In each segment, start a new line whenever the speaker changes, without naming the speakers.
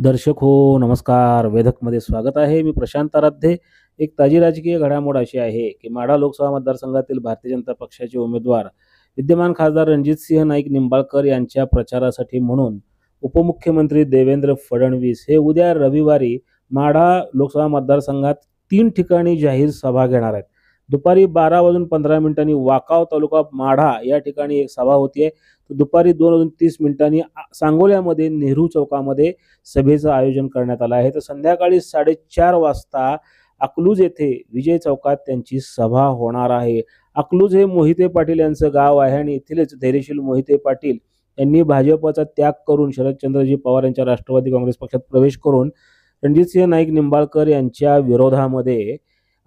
दर्शक हो नमस्कार. वेधकमध्ये स्वागत आहे. मी प्रशांत आराध्ये. एक ताजी राजकीय घडामोड अशी आहे की माढा लोकसभा मतदारसंघातील भारतीय जनता पक्षाचे उमेदवार विद्यमान खासदार रणजितसिंह नाईक निंबाळकर यांच्या प्रचारासाठी म्हणून उपमुख्यमंत्री देवेंद्र फडणवीस हे उद्या रविवारी माढा लोकसभा मतदारसंघात तीन ठिकाणी जाहीर सभा घेणार आहेत. दुपारी बारा वाजून पंधरा मिनिटांनी वाकाव तालुका माढा या ठिकाणी एक सभा होती आहे दुपारी दोन वाजून तीस मिनिटांनी सांगोल्यामध्ये नेहरू चौकामध्ये सभेचं आयोजन करण्यात आलं आहे. तर संध्याकाळी साडेचार वाजता अकलूज येथे विजय चौकात त्यांची सभा होणार आहे. अकलूज हे मोहिते पाटील यांचं गाव आहे आणि येथीलच धैर्यशील मोहिते पाटील यांनी भाजपचा त्याग करून शरदचंद्रजी पवार यांच्या राष्ट्रवादी काँग्रेस पक्षात प्रवेश करून रणजितसिंह नाईक निंबाळकर यांच्या विरोधामध्ये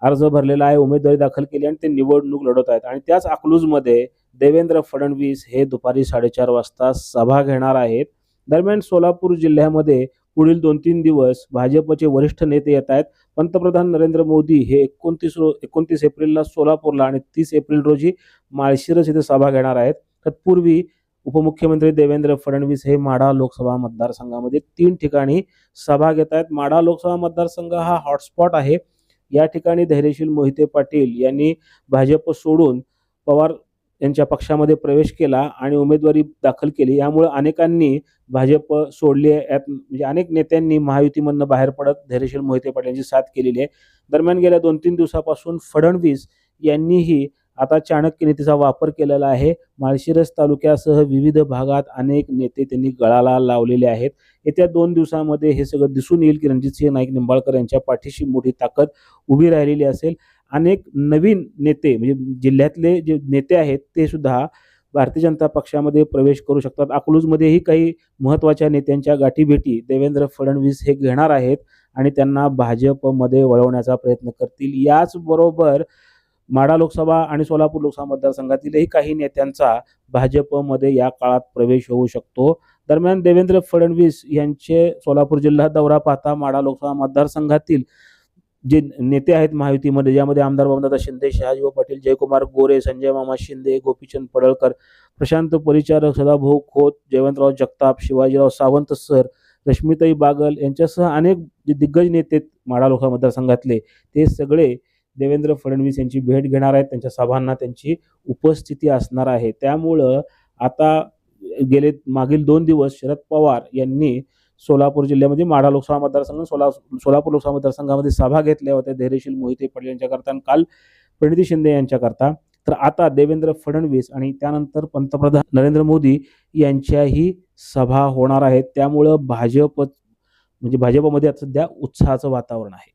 अर्ज भरलेला आहे. उमेदवारी दाखल केली आणि ते निवडणूक लढवत आहेत. आणि त्याच अकलूजमध्ये देवेंद्र फडणवीस हे दुपारी साडेचार वाजता सभा घेणार आहेत. दरम्यान सोलापूर जिल्ह्यामध्ये पुढील दोन तीन दिवस भाजपचे वरिष्ठ नेते येत आहेत. पंतप्रधान नरेंद्र मोदी हे एकोणतीस रो एकोणतीस एप्रिलला सोलापूरला आणि तीस एप्रिल रोजी माळशिरस इथे सभा घेणार आहेत. तत्पूर्वी उपमुख्यमंत्री देवेंद्र फडणवीस हे माढा लोकसभा मतदारसंघामध्ये तीन ठिकाणी सभा घेत आहेत. माढा लोकसभा मतदारसंघ हा हॉटस्पॉट आहे. या ठिकाणी धैर्यशील मोहिते पाटील यांनी भाजप सोडून पवार यांच्या पक्षामध्ये प्रवेश केला आणि उमेदवारी दाखल केली. यामुळे अनेकांनी भाजप सोडली आहे. यात म्हणजे अनेक नेत्यांनी महायुतीमधनं बाहेर पडत धैर्यशील मोहिते पाटील यांची साथ केलेली आहे. दरम्यान गेल्या दोन तीन दिवसापासून फडणवीस यांनीही आता चाणक्य नीतीचा वापर केलेला आहे. माळशिरस तालुक्यासह विविध भागात अनेक नेते त्यांनी गळाला लावलेले आहेत. येत्या दोन दिवसामध्ये हे सगळं दिसून येईल. की रणजितसिंह नाईक निंबाळकर यांच्या पाठीशी मोठी ताकद उभी राहिलेली असेल. अनेक नवीन नेते म्हणजे जिल्ह्यातले जे नेते आहेत ते सुद्धा भारतीय जनता पक्षामध्ये प्रवेश करू शकतात. अकलूजमध्येही काही महत्त्वाच्या नेत्यांच्या गाठीभेटी देवेंद्र फडणवीस हे घेणार आहेत आणि त्यांना भाजपमध्ये वळवण्याचा प्रयत्न करतील. याचबरोबर माढा लोकसभा आणि सोलापूर लोकसभा मतदारसंघातीलही काही नेत्यांचा भाजपमध्ये या काळात प्रवेश होऊ शकतो. दरम्यान देवेंद्र फडणवीस यांचे सोलापूर जिल्हा दौरा पाहता माढा लोकसभा मतदारसंघातील जे नेते आहेत महायुतीमध्ये ज्यामध्ये आमदार बाबदादा शिंदे शहाजीभाऊ पाटील जयकुमार गोरे संजय मामा शिंदे गोपीचंद पडळकर प्रशांत परिचारक सदाभाऊ खोत जयवंतराव जगताप शिवाजीराव सावंत सर रश्मिताई बागल यांच्यासह अनेक जे दिग्गज नेते आहेत लोकसभा मतदारसंघातले ते सगळे देवेंद्र फडणवीस यांची भेट घेणार आहेत त्यांच्या सभांना त्यांची उपस्थिती असणार आहे. त्यामुळं आता गेले मागील दोन दिवस शरद पवार यांनी सोलापूर जिल्ह्यामध्ये माढा लोकसभा मतदारसंघ सोला सोलापूर लोकसभा मतदारसंघामध्ये सभा घेतल्या होत्या. धैर्यशील मोहिते पाटील यांच्याकरता आणि काल प्रणिती शिंदे यांच्याकरता. तर आता देवेंद्र फडणवीस आणि त्यानंतर पंतप्रधान नरेंद्र मोदी यांच्याही सभा होणार आहेत. त्यामुळं भाजप म्हणजे भाजपमध्ये आता सध्या उत्साहाचं वातावरण आहे.